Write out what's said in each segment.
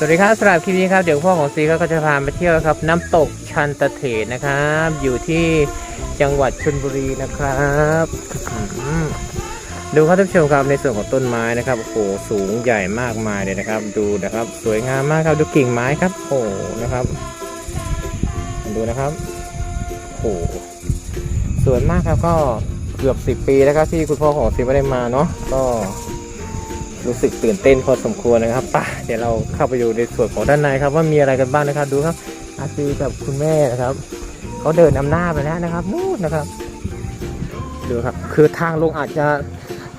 สวัสดีครับสำหรับคลิปนี้ครับเดี๋ยวพ่อของซีก็จะพาไปเที่ยวครับ น้ำตกชันตะเถนนะครับ อยู่ที่จังหวัดชลบุรีนะครับดูครับท่านผู้ชมครับในส่วนของต้นไม้นะครับโอ้โหสูงใหญ่มากมายเลยนะครับ ดูนะครับ สวยงามมากครับดูกิ่งไม้ครับโอ้โหนะครับ ดูนะครับโอ้โหสวยมากครับก็เกือบสิบปีแล้วครับที่คุณพ่อของซีไม่ได้มาเนาะก็ รู้สึกตื่นเต้นพอสมควรนะครับป่ะเดี๋ยวเราเข้าไปดูในส่วนของด้านในครับ ว่ามีอะไรกันบ้างนะครับดูครับอาซีกับคุณแม่นะครับเขาเดินนำหน้าไปแล้วนะครับนู่นนะครับดูครับ คือทางลงอาจจะ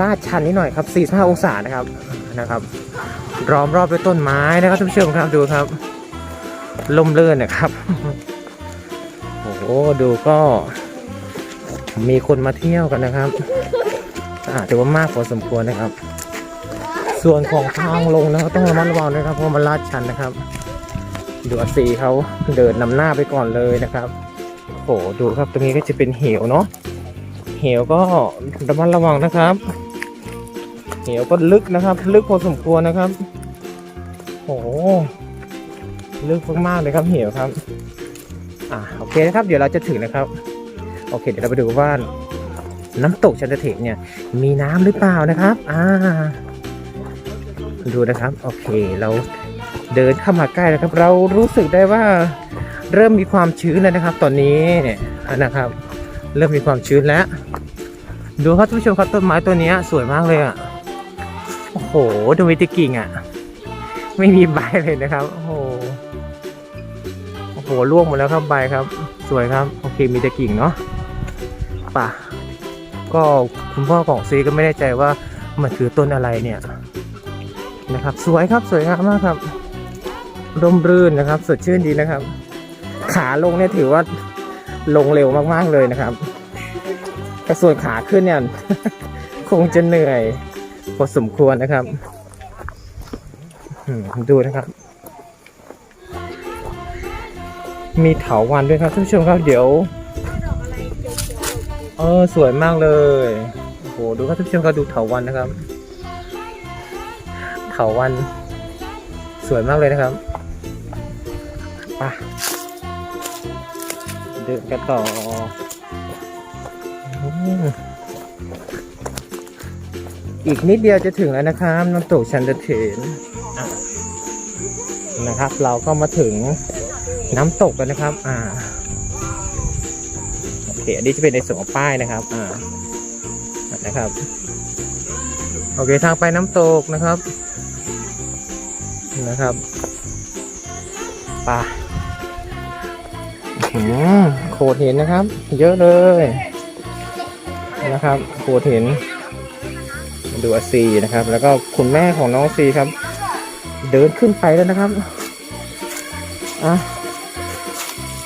ลาดชันนิดหน่อยครับ 45 องศานะครับนะครับล้อมรอบด้วยต้นไม้นะครับท่านผู้ชมครับดูครับลมเลื่อนนะครับโอ้โหดูก็มีคนมาเที่ยวกันนะครับอาถือว่ามากพอสมควรนะครับ ส่วนของทางลงนะครับต้องระมัดระวังนะครับเพราะมันลาดชันนะครับ ดูอาซีเขาเดินนำหน้าไปก่อนเลยนะครับโอ้โหดูครับตรงนี้ก็จะเป็นเหวเนาะเหวก็ระมัดระวังนะครับ เหวก็ลึกนะครับ ลึกพอสมควรนะครับโอ้โหลึกมากๆเลยครับเหวครับอ่าโอเคนะครับ เดี๋ยวเราจะถึงนะครับ โอเค เดี๋ยวเราไปดูว่าน้ำตกชันตะเถเนี่ยมีน้ำหรือเปล่านะครับ อ่า ดูนะครับ โอเค เราเดินเข้ามาใกล้แล้วครับ เรารู้สึกได้ว่าเริ่มมีความชื้นแล้วนะครับ ตอนนี้นะครับ เริ่มมีความชื้นแล้ว ดูครับท่านผู้ชมครับต้นไม้ตัวนี้สวยมากเลยอะโอ้โหดูวิติกิ่งอะ ไม่มีใบเลยนะครับ โอ้โหโอ้โหร่วงหมดแล้วครับใบครับ สวยครับ โอเคมีแต่กิ่งเนาะป่ะก็คุณพ่อของซีก็ไม่แน่ใจว่ามันคือต้นอะไรเนี่ย นะครับ สวยครับสวยงามมากครับร่มรื่นนะครับ สดชื่นดีนะครับ ขาลงเนี่ยถือว่าลงเร็วมากๆเลยนะครับ แต่ส่วนขาขึ้นเนี่ยคงจะเหนื่อยพอสมควรนะครับดูนะครับ มีเถาวันด้วยครับท่านผู้ชมครับเดี๋ยวเออสวยมากเลยโอ้โหดูครับท่านผู้ชมครับดูเถาวันนะครับ เถาวันสวยมากเลยนะครับไปเดินกันต่อออีกนิดเดียวจะถึงแล้วนะครับน้ำตกชันเดเถนนะครับ เราก็มาถึงน้ำตกกันนะครับ อ่าโอเคอันนี้จะเป็นในส่วนของป้ายนะครับ อ่านะครับ โอเคทางไปน้ำตกนะครับ นะครับไป่าโขดเห็นนะครับ เยอะเลยนะครับโขดเห็นดูอาซีนะครับ แล้วก็คุณแม่ของน้องซีครับ เดินขึ้นไปแล้วนะครับอะ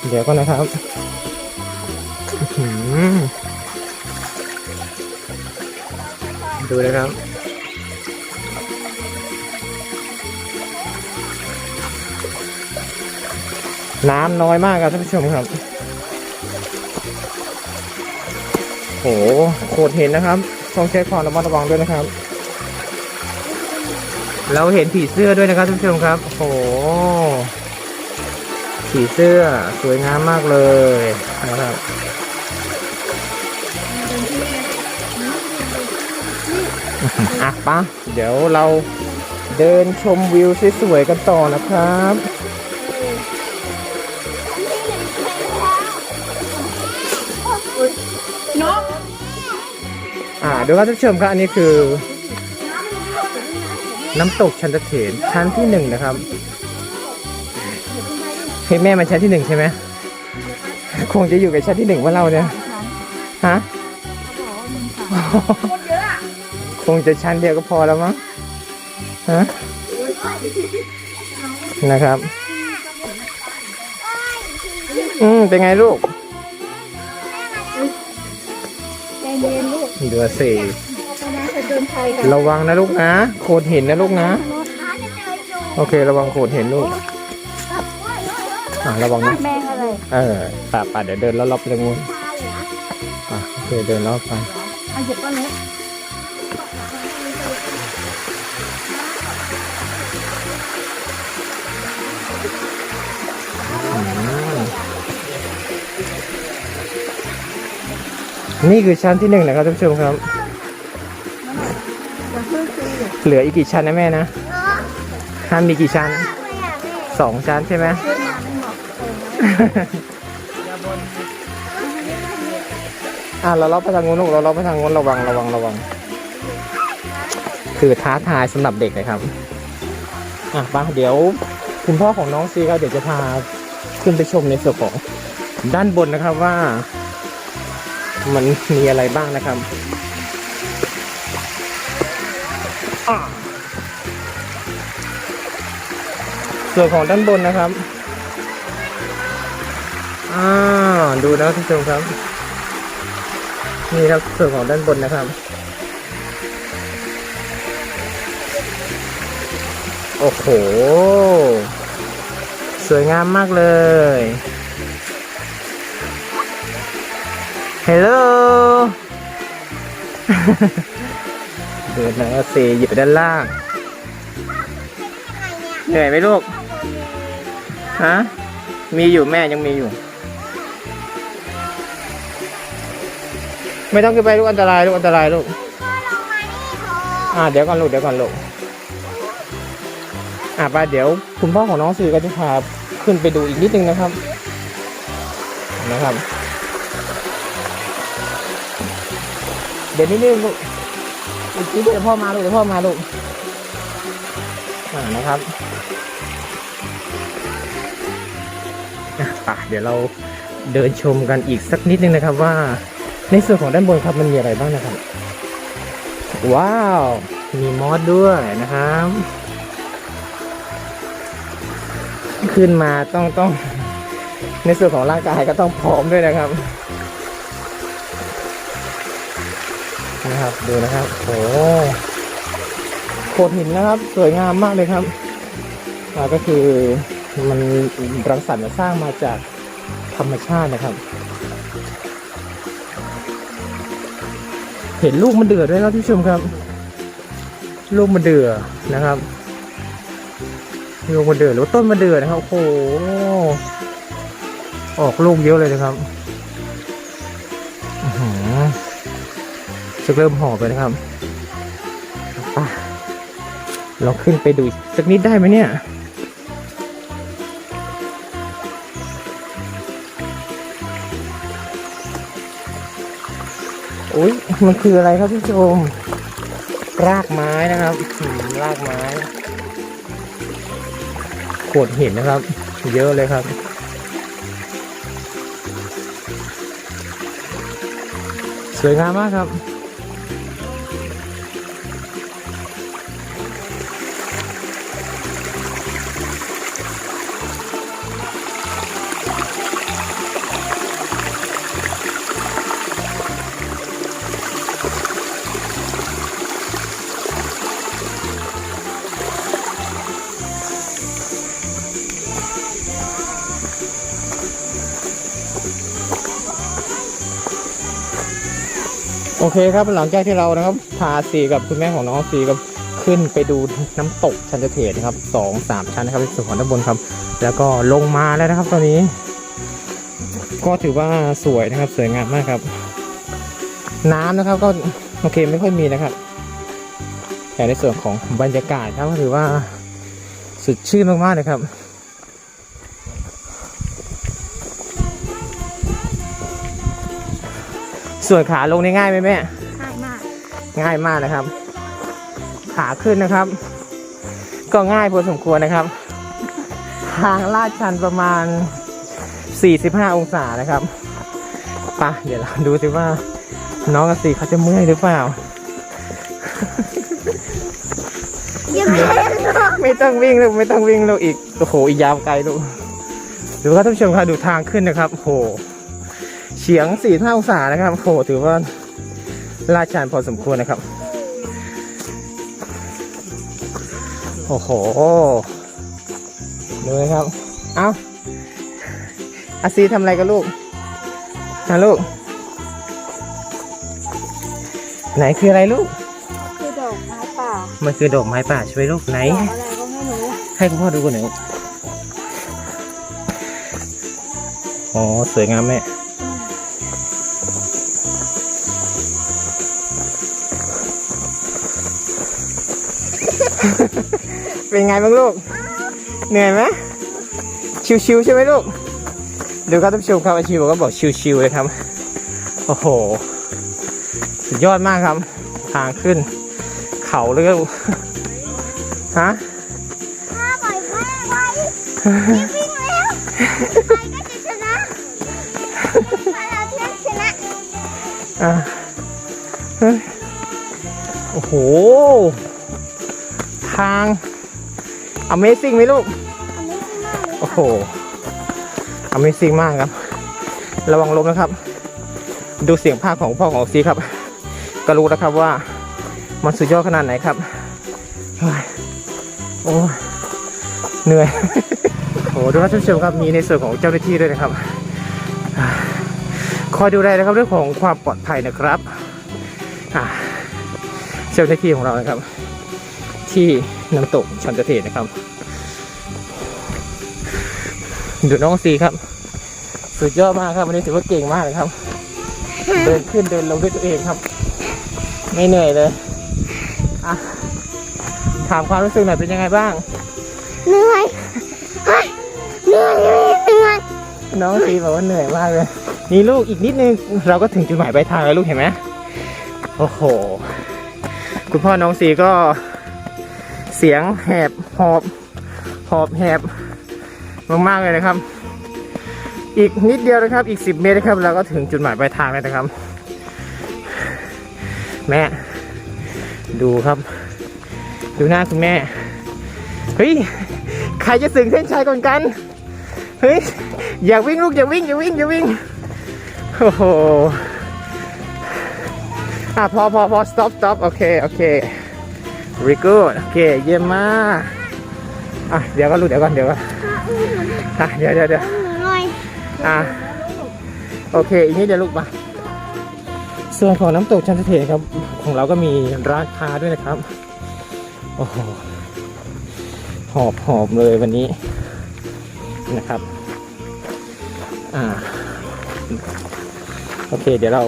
เดี๋ยวก็นะครับอื้อหือดูนะครับ น้ำน้อยมากครับท่านผู้ชมครับ โหโคตรเห็นนะครับต้องใช้ความระมัดระวังด้วยนะครับ เราเห็นผีเสื้อด้วยนะครับท่านผู้ชมครับ โหผีเสื้อสวยงามมากเลยนะครับอะปะเดี๋ยวเราเดินชมวิวสวยๆกันต่อนะครับ ดูครับท่านผู้ชมครับอันนี้คือ น้ำตกชันตะเถนชั้นที่หนึ่งนะครับเฮ้ยแม่มันชั้นที่หนึ่งใช่ไหมคงจะอยู่กับชั้นที่หนึ่งว่าเราเนี่ยฮะคงจะชั้นเดียวก็พอแล้วมั้งฮะนะครับ อืมเป็นไงลูก นลูกเดือสี่เอานะจะเดินไทยกันระวังนะลูกนะโขดหินนะลูกนะ โอเคระวังโขดหินลูกอ่าระวังนะแมงอะไร เออป่าป่าเดี๋ยวเดินรอบๆไปตรงนู้นอะโอเคเดินรอบไปเอาหยิบก้อนเล็ก นี่คือชั้นที่หนึ่งนะครับท่านผู้ชมครับ เหลืออีกกี่ชั้นนะแม่นะห้ามมีกี่ชั้นสองชั้นใช่ไหมซื้อมาไม่เหมาะเอออะเราเลาะไปทางงูนลูกเราเลาะไปทางงูนระวังระวังระวัง คือท้าทายสำหรับเด็กนะครับ อะไปเดี๋ยวคุณพ่อของน้องซีก็เดี๋ยวจะพาขึ้นไปชมในส่วนของด้านบนนะครับว่า มันมีอะไรบ้างนะครับอะส่วนของด้านบนนะครับอ่าดูนะท่านผู้ชมครับ นี่ครับส่วนของด้านบนนะครับ โอ้โห สวยงามมากเลย เฮลโลเดินนะเซหยิบไปด้านล่าง เหนื่อยไหมลูก ฮะ มีอยู่แม่ยังมีอยู่ ไม่ต้องขึ้นไปลูกอันตรายลูกอันตรายลูก อ่าเดี๋ยวก่อนลูกเดี๋ยวก่อนลูก อ่าไปเดี๋ยวคุณพ่อของน้องซีก็จะพาขึ้นไปดูอีกนิดนึงนะครับ นะครับ เดี๋ยวนิดนึงลูกอีกนิดเดี๋ยวพ่อมาลูกเดี๋ยวพ่อมาลูกนะครับอะเดี๋ยวเราเดินชมกันอีกสักนิดนึงนะครับว่า ในส่วนของด้านบนครับมันมีอะไรบ้างนะครับ ว้าว มีมอสด้วยนะครับ ขึ้นมาต้องต้อง ในส่วนของร่างกายก็ต้องพร้อมด้วยนะครับ นะครับดูนะครับโอ้โขดหินนะครับ สวยงามมากเลยครับก็คือมันรังสรรค์สร้างมาจากธรรมชาตินะครับ เห็นลูกมันเดือดด้วยครับท่านผู้ชมครับ ลูกมันเดือดนะครับลูกมันเดือดหรือว่าต้นมันเดือดนะครับโอ้โหออกลูกเยอะเลยนะครับ จะเริ่มหอมไปนะครับเราขึ้นไปดูสักนิดได้ไหมเนี่ยโอ้ยมันคืออะไรครับพี่ชมรากไม้นะครับอืมรากไม้โขดหินนะครับ เยอะเลยครับ สวยงามมากครับ โอเคครับหลังจากที่เรานะครับพาซีกับคุณแม่ของน้องซีกับขึ้นไปดูน้ำตกชันเทศนะครับสองสามชั้นนะครับในส่วนของด้านบนครับ แล้วก็ลงมาแล้วนะครับ ตอนนี้ ก็ถือว่าสวยนะครับสวยงามมากครับ น้ำนะครับก็โอเคไม่ค่อยมีนะครับ แต่ในส่วนของบรรยากาศครับก็ถือว่าสุดชื่นมากๆเลยครับ ส่วนขาลงนี่ง่ายไหมแม่ ง่ายมาก ง่ายมากนะครับ ขาขึ้นนะครับ ก็ง่ายพอสมควรนะครับ ทางลาดชันประมาณ 45 องศานะครับไปะเดี๋ยวเราดูสิว่า น้องกับสีเขาจะเมื่อยหรือเปล่ายังไม่เล่นหรอกไม่ต้องวิ่งลูกไม่ต้องวิ่งลูกอีก โอ้โห อีกยาวไกลลูก ดูครับท่านผู้ชมครับดูทางขึ้นนะครับโอ้โหเฉียงสี่ห้าองศานะครับโอ้โหถือว่าลาดชันพอสมควรนะครับ โอ้โหดูเลยครับ เอาอาซีทำอะไรกับลูกฮะลูก ไหนคืออะไรลูก คือดอกไม้ป่า มันคือดอกไม้ป่าใช่ไหมลูกไหนดอกอะไรก็ไม่รู้ ให้คุณพ่อดูก่อนหน่อยลูกอ๋อ สวยงามแม่ เป็นไงบ้างลูก เหนื่อยไหมชิวๆใช่ไหมลูก ดูครับท่านผู้ชมครับอาชีวบอกก็บอกชิวๆเลยครับ โอ้โห สุดยอดมากครับ ทางขึ้น เขาเลยครับฮะถ้าปล่อยแม่ไว้รีบวิ่งแล้วใครก็จะชนะถ้าเราเชื่อชนะอะเฮ้ยโอ้โห ทาง Amazing ไหมลูกอันนี้คือมากเลยโอ้โห Amazing มากครับ ระวังลมนะครับ ดูเสียงภาคของพ่อของซีครับ ก็รู้แล้วครับว่ามันสุดยอดขนาดไหนครับเฮ้ยโอ้ยเหนื่อย โอ้โหดูครับท่านผู้ชมครับมีในส่วนของเจ้าหน้าที่ด้วยนะครับอ่าคอยดูแลนะครับเรื่องของความปลอดภัยนะครับอ่าเจ้าหน้าที่ของเรานะครับ ที่น้ำตกชันตะเทศนะครับ ดูน้องซีครับ สุดยอดมากครับวันนี้ถือว่าเก่งมากเลยครับ เดินขึ้นเดินลงด้วยตัวเองครับ ไม่เหนื่อยเลยอะถามความรู้สึกหน่อยเป็นยังไงบ้าง เหนื่อยเฮ้ยเหนื่อยเหนื่อยน้องซีบอกว่าเหนื่อยมากเลย นี่ลูกอีกนิดนึงเราก็ถึงจุดหมายปลายทางแล้วลูกเห็นไหมโอ้โห คุณพ่อน้องซีก็ เสียงแหบหอบหอบแหบมากๆเลยนะครับ อีกนิดเดียวนะครับ อีก 10 เมตรนะครับเราก็ถึงจุดหมายปลายทางแล้วนะครับ แม่ ดูครับ ดูหน้าคุณแม่เฮ้ยใครจะสึงเส้นชัยก่อนกันเฮ้ยอย่าวิ่งลูกอย่าวิ่งอย่าวิ่งอย่าวิ่งโอ้โหอะพอพอพอ stop stop โอเคโอเค very good โอเค เยี่ยมมากอะเดี๋ยวก็ลูกเดี๋ยวก่อนเดี๋ยวก่อนอะเดี๋ยวเดี๋ยวเดี๋ยวหนูหน่อยอะโอเค อีกนิดเดียวลูกมาส่วนของน้ำตกชันทเทศครับ ของเราก็มีร้านค้าด้วยนะครับ โอ้โห หอบหอบเลยวันนี้นะครับ อ่า โอเค เดี๋ยวเรา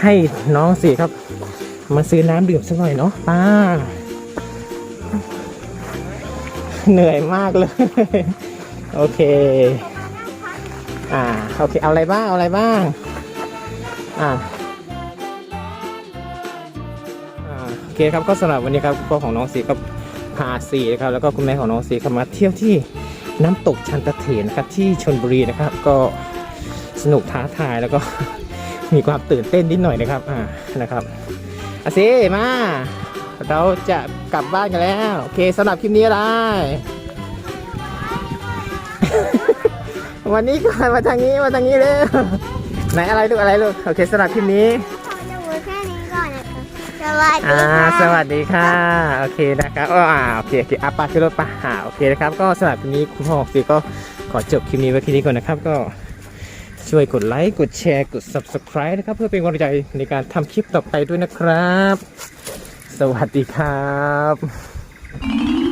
ให้น้องสิครับ มาซื้อน้ำดื่มสักหน่อยเนาะป้า เหนื่อยมากเลย โอเค อ่า โอเค เอาอะไรบ้าง เอาอะไรบ้าง อ่าอ่าโอเคครับ ก็สำหรับวันนี้ครับพ่อของน้องสีก็พาสีนะครับ แล้วก็คุณแม่ของน้องสีเข้ามาเที่ยวที่น้ำตกชันตะเถนนะครับ ที่ชนบุรีนะครับ ก็สนุกท้าทายแล้วก็มีความตื่นเต้นนิดหน่อยนะครับ อ่า นะครับ อาซีมา เราจะกลับบ้านกันแล้ว โอเคสำหรับคลิปนี้อะไร วันนี้ก่อนมาทางนี้มาทางนี้เลยไหนอะไรลูกอะไรลูกโอเคสำหรับคลิปนี้ขอจะพูดแค่นี้ก่อนนะคะสวัสดีอ่าค่ะ สวัสดีค่ะ โอเคนะครับอ๋ออ่าโอเคโอเคอะปาขึ้นรถปะอ่าโอเคนะครับ ก็สำหรับคลิปนี้คุณพ่อของซีก็ขอจบคลิปนี้ไว้แค่นี้ก่อนนะครับก็ ช่วยกดไลค์ กดแชร์ กด subscribe นะครับ เพื่อเป็นกำลังใจในการทำคลิปต่อไปด้วยนะครับ สวัสดีครับ